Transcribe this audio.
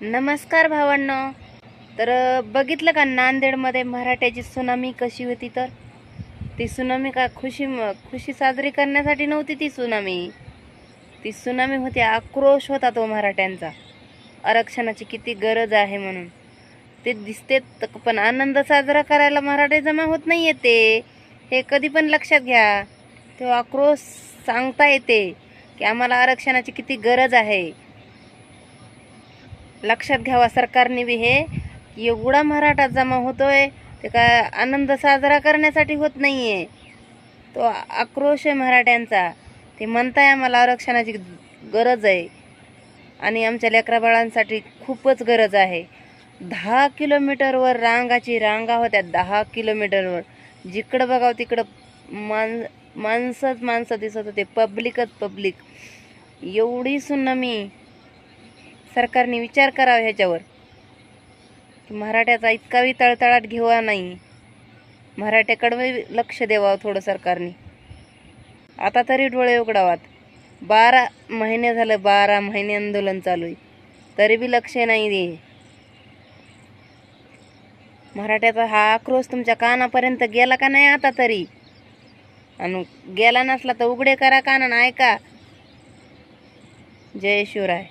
नमस्कार भावांनो. तर बघितलं का नांदेडमध्ये मराठ्याची सुनामी कशी होती तर? ती सुनामी का खुशी खुशी साजरी करण्यासाठी नव्हती ती सुनामी. ती सुनामी होती आक्रोश होता तो मराठ्यांचा. आरक्षणाची किती गरज आहे म्हणून. ते दिसते त- पण आनंद साजरा करायला मराठे जमा होत नाही येते हे कधी पण लक्षात घ्या. तो आक्रोश सांगता येते की आम्हाला आरक्षणाची किती गरज आहे. लक्षात घ्यावा सरकारने बी हे. की एवढा मराठा जमा होतोय ते काय आनंद साजरा करण्यासाठी होत नाहीये. तो आक्रोश आहे मराठ्यांचा. ते म्हणताय आम्हाला आरक्षणाची गरज आहे. आणि आमच्या लेकरा बाळांसाठी खूपच गरज आहे. दहा किलोमीटरवर रांगाची रांगा होत्या दहा किलोमीटरवर. जिकडं बघावं तिकडं मान माणसंच माणसं दिसत होते पब्लिकच पब्लिक एवढी सुनामी सरकारने विचार करावा ह्याच्यावर. की मराठ्याचा इतकाही तळतळाट घेवा नाही. मराठ्याकडे लक्ष द्यावं थोडं सरकारने. आता तरी डोळे उघडावात. बारा महिने झालं बारा महिने आंदोलन चालू आहे. तरी बी लक्ष नाही दे. मराठ्याचा हा आक्रोश तुमच्या कानापर्यंत गेला का नाही आता तरी? आणि गेला नसला तर उघडे करा कान ऐका. जय शिवराय.